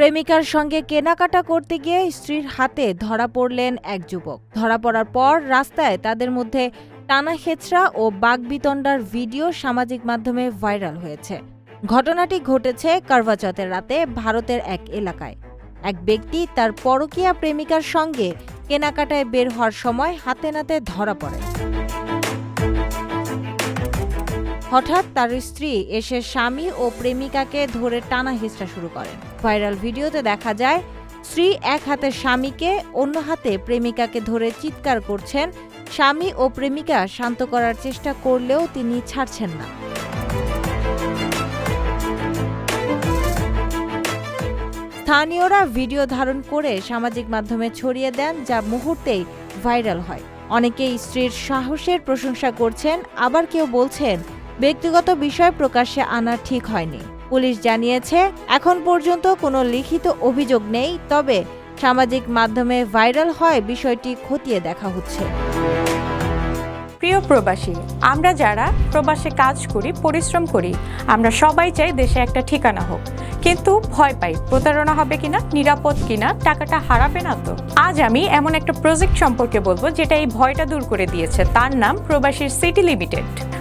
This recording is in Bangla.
প্রেমিকার সঙ্গে কেনাকাটা করতে গিয়ে স্ত্রীর হাতে ধরা পড়লেন এক যুবক। ধরা পড়ার পর রাস্তায় তাদের মধ্যে টানা হেচড়া ও বাগবিতণ্ডার ভিডিও সামাজিক মাধ্যমে ভাইরাল হয়েছে। ঘটনাটি ঘটেছে কারভাচতের রাতে ভারতের এক এলাকায়। এক ব্যক্তি তার পরকীয়া প্রেমিকার সঙ্গে কেনাকাটায় বের হওয়ার সময় হাতে নাতে ধরা পড়ে। হঠাৎ তার স্ত্রী এসে স্বামী ও প্রেমিকাকে ধরে টানা হেঁচড়া শুরু করেন। ভাইরাল ভিডিওতে দেখা যায়, স্ত্রী এক হাতে স্বামীকে, অন্য হাতে প্রেমিকাকে ধরে চিৎকার করছেন। স্বামী ও প্রেমিকা শান্ত করার চেষ্টা করলেও তিনি ছাড়ছেন না। স্থানীয়রা ভিডিও ধারণ করে সামাজিক মাধ্যমে ছড়িয়ে দেন, যা মুহূর্তেই ভাইরাল হয়। অনেকেই স্ত্রীর সাহসের প্রশংসা করছেন, আবার কেউ বলছেন ব্যক্তিগত বিষয় প্রকাশ্যে আনা ঠিক হয়নি। পুলিশ জানিয়েছে, এখন পর্যন্ত কোনো লিখিত অভিযোগ নেই, তবে সামাজিক মাধ্যমে ভাইরাল হয় বিষয়টি খতিয়ে দেখা হচ্ছে। প্রিয় প্রবাসী, আমরা যারা প্রবাসে কাজ করি, পরিশ্রম করি, আমরা সবাই চাই দেশে একটা ঠিকানা হোক। কিন্তু ভয় পাই, প্রতারণা হবে কিনা, নিরাপদ কিনা, টাকাটা হারাবে না তো? আজ আমি এমন একটা প্রজেক্ট সম্পর্কে বলব, যেটা এই ভয়টা দূর করে দিয়েছে। তার নাম প্রবাসীর সিটি লিমিটেড